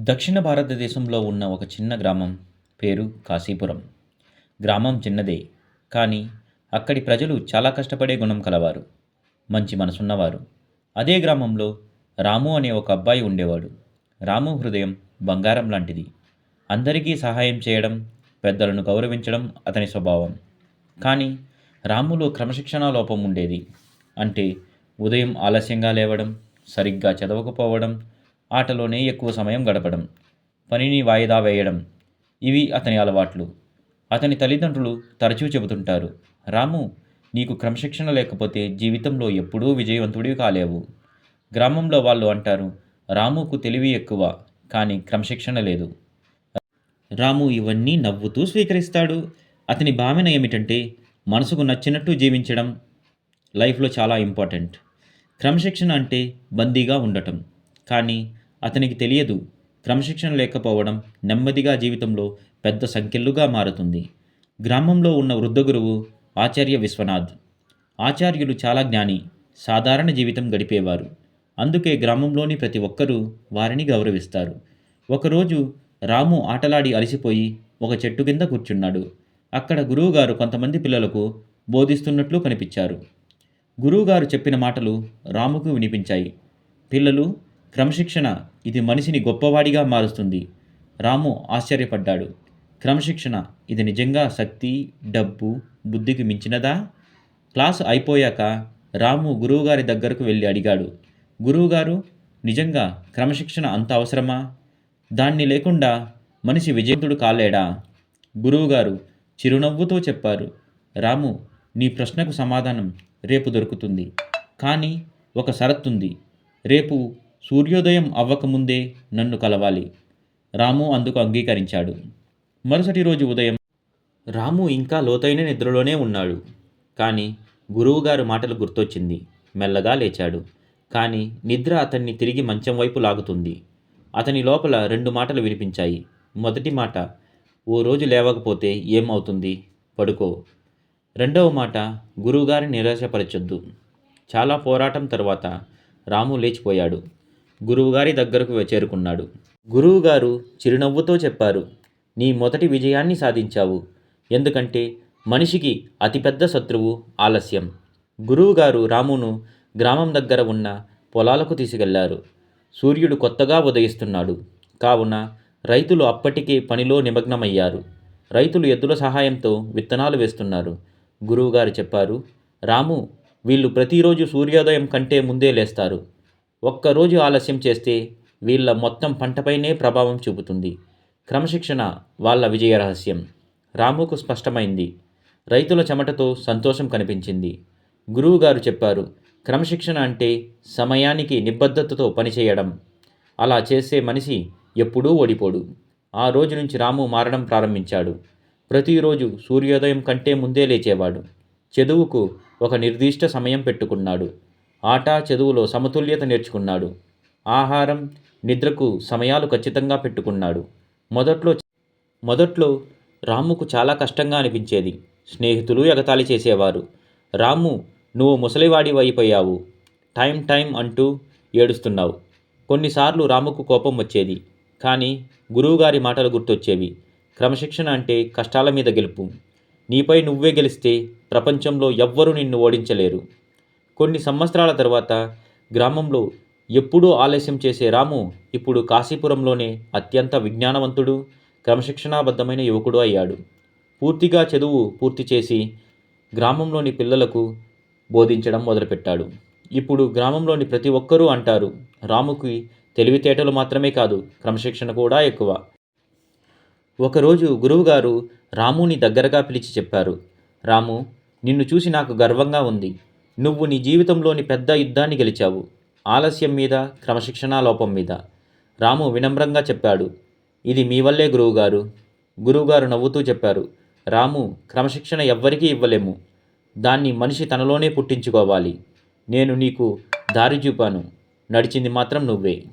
దక్షిణ భారతదేశంలో ఉన్న ఒక చిన్న గ్రామం పేరు కాశీపురం. గ్రామం చిన్నదే కానీ అక్కడి ప్రజలు చాలా కష్టపడే గుణం కలవారు మంచి మనసున్నవారు. అదే గ్రామంలో రాము అనే ఒక అబ్బాయి ఉండేవాడు. రాము హృదయం బంగారం లాంటిది. అందరికీ సహాయం చేయడం పెద్దలను గౌరవించడం అతని స్వభావం. కానీ రాములో క్రమశిక్షణ లోపం ఉండేది. అంటే ఉదయం ఆలస్యంగా లేవడం సరిగ్గా చదవకపోవడం ఆటలోనే ఎక్కువ సమయం గడపడం పనిని వాయిదా వేయడం ఇవి అతని అలవాట్లు. అతని తల్లిదండ్రులు తరచూ చెబుతుంటారు రాము నీకు క్రమశిక్షణ లేకపోతే జీవితంలో ఎప్పుడూ విజయవంతుడివి కాలేవు. గ్రామంలో వాళ్ళు అంటారు రాముకు తెలివి ఎక్కువ కానీ క్రమశిక్షణ లేదు. రాము ఇవన్నీ నవ్వుతూ స్వీకరిస్తాడు. అతని భావన ఏమిటంటే మనసుకు నచ్చినట్టు జీవించడం లైఫ్లో చాలా ఇంపార్టెంట్. క్రమశిక్షణ అంటే బందీగా ఉండటం కానీ అతనికి తెలియదు. క్రమశిక్షణ లేకపోవడం నెమ్మదిగా జీవితంలో పెద్ద సంఖ్యలుగా మారుతుంది. గ్రామంలో ఉన్న వృద్ధ గురువు ఆచార్య విశ్వనాథ్. ఆచార్యులు చాలా జ్ఞాని సాధారణ జీవితం గడిపేవారు. అందుకే గ్రామంలోని ప్రతి ఒక్కరూ వారిని గౌరవిస్తారు. ఒకరోజు రాము ఆటలాడి అలసిపోయి ఒక చెట్టు కింద కూర్చున్నాడు. అక్కడ గురువుగారు కొంతమంది పిల్లలకు బోధిస్తున్నట్లు కనిపించారు. గురువుగారు చెప్పిన మాటలు రాముకు వినిపించాయి. పిల్లలు క్రమశిక్షణ ఇది మనిషిని గొప్పవాడిగా మారుస్తుంది. రాము ఆశ్చర్యపడ్డాడు. క్రమశిక్షణ ఇది నిజంగా శక్తి డబ్బు బుద్ధికి మించినదా? క్లాసు అయిపోయాక రాము గురువుగారి దగ్గరకు వెళ్ళి అడిగాడు. గురువుగారు నిజంగా క్రమశిక్షణ అంత అవసరమా? దాన్ని లేకుండా మనిషి విజయంతుడు కాలేడా? గురువుగారు చిరునవ్వుతో చెప్పారు. రాము నీ ప్రశ్నకు సమాధానం రేపు దొరుకుతుంది. కానీ ఒక షరతుంది రేపు సూర్యోదయం అవ్వకముందే నన్ను కలవాలి. రాము అందుకు అంగీకరించాడు. మరుసటి రోజు ఉదయం రాము ఇంకా లోతైన నిద్రలోనే ఉన్నాడు. కానీ గురువుగారు మాటలు గుర్తొచ్చింది. మెల్లగా లేచాడు. కానీ నిద్ర అతన్ని తిరిగి మంచం వైపు లాగుతుంది. అతని లోపల రెండు మాటలు వినిపించాయి. మొదటి మాట ఓ రోజు లేవకపోతే ఏమవుతుంది? పడుకో. రెండవ మాట గురువుగారిని నిరాశపరచొద్దు. చాలా పోరాటం తర్వాత రాము లేచిపోయాడు. గురువుగారి దగ్గరకు చేరుకున్నాడు. గురువుగారు చిరునవ్వుతో చెప్పారు నీ మొదటి విజయాన్ని సాధించావు. ఎందుకంటే మనిషికి అతిపెద్ద శత్రువు ఆలస్యం. గురువుగారు రామును గ్రామం దగ్గర ఉన్న పొలాలకు తీసుకెళ్ళారు. సూర్యుడు కొత్తగా ఉదయిస్తున్నాడు. కావున రైతులు అప్పటికే పనిలో నిమగ్నమయ్యారు. రైతులు ఎద్దుల సహాయంతో విత్తనాలు వేస్తున్నారు. గురువుగారు చెప్పారు రాము వీళ్ళు ప్రతిరోజు సూర్యోదయం కంటే ముందే లేస్తారు. ఒక్కరోజు ఆలస్యం చేస్తే వీళ్ళ మొత్తం పంటపైనే ప్రభావం చూపుతుంది. క్రమశిక్షణ వాళ్ళ విజయ రహస్యం. రాముకు స్పష్టమైంది. రైతుల చెమటతో సంతోషం కనిపించింది. గురువుగారు చెప్పారు క్రమశిక్షణ అంటే సమయానికి నిబద్ధతతో పనిచేయడం అలా చేసే మనిషి ఎప్పుడూ ఓడిపోడు. ఆ రోజు నుంచి రాము మారడం ప్రారంభించాడు. ప్రతిరోజు సూర్యోదయం కంటే ముందే లేచేవాడు. చదువుకు ఒక నిర్దిష్ట సమయం పెట్టుకున్నాడు. ఆట చదువులో సమతుల్యత నేర్చుకున్నాడు. ఆహారం నిద్రకు సమయాలు ఖచ్చితంగా పెట్టుకున్నాడు. మొదట్లో మొదట్లో రాముకు చాలా కష్టంగా అనిపించేది. స్నేహితులు ఎగతాళి చేసేవారు. రాము నువ్వు ముసలివాడి అయిపోయావు టైం టైం అంటూ ఏడుస్తున్నావు. కొన్నిసార్లు రాముకు కోపం వచ్చేది. కానీ గురువుగారి మాటలు గుర్తొచ్చేవి. క్రమశిక్షణ అంటే కష్టాల మీద గెలుపు. నీపై నువ్వే గెలిస్తే ప్రపంచంలో ఎవ్వరూ నిన్ను ఓడించలేరు. కొన్ని సంవత్సరాల తర్వాత గ్రామంలో ఎప్పుడూ ఆలస్యం చేసే రాము ఇప్పుడు కాశీపురంలోనే అత్యంత విజ్ఞానవంతుడు క్రమశిక్షణాబద్ధమైన యువకుడు అయ్యాడు. పూర్తిగా చదువు పూర్తి చేసి గ్రామంలోని పిల్లలకు బోధించడం మొదలుపెట్టాడు. ఇప్పుడు గ్రామంలోని ప్రతి ఒక్కరూ అంటారు రాముకి తెలివితేటలు మాత్రమే కాదు క్రమశిక్షణ కూడా ఎక్కువ. ఒకరోజు గురువుగారు రాముని దగ్గరగా పిలిచి చెప్పారు రాము నిన్ను చూసి నాకు గర్వంగా ఉంది. నువ్వు నీ జీవితంలోని పెద్ద యుద్ధాన్ని గెలిచావు. ఆలస్యం మీద క్రమశిక్షణా లోపం మీద. రాము వినమ్రంగా చెప్పాడు. ఇది మీ వల్లే గురువుగారు. గురువుగారు నవ్వుతూ చెప్పారు. రాము క్రమశిక్షణ ఎవ్వరికీ ఇవ్వలేము. దాన్ని మనిషి తనలోనే పుట్టించుకోవాలి. నేను నీకు దారి చూపాను. నడిచింది మాత్రం నువ్వే.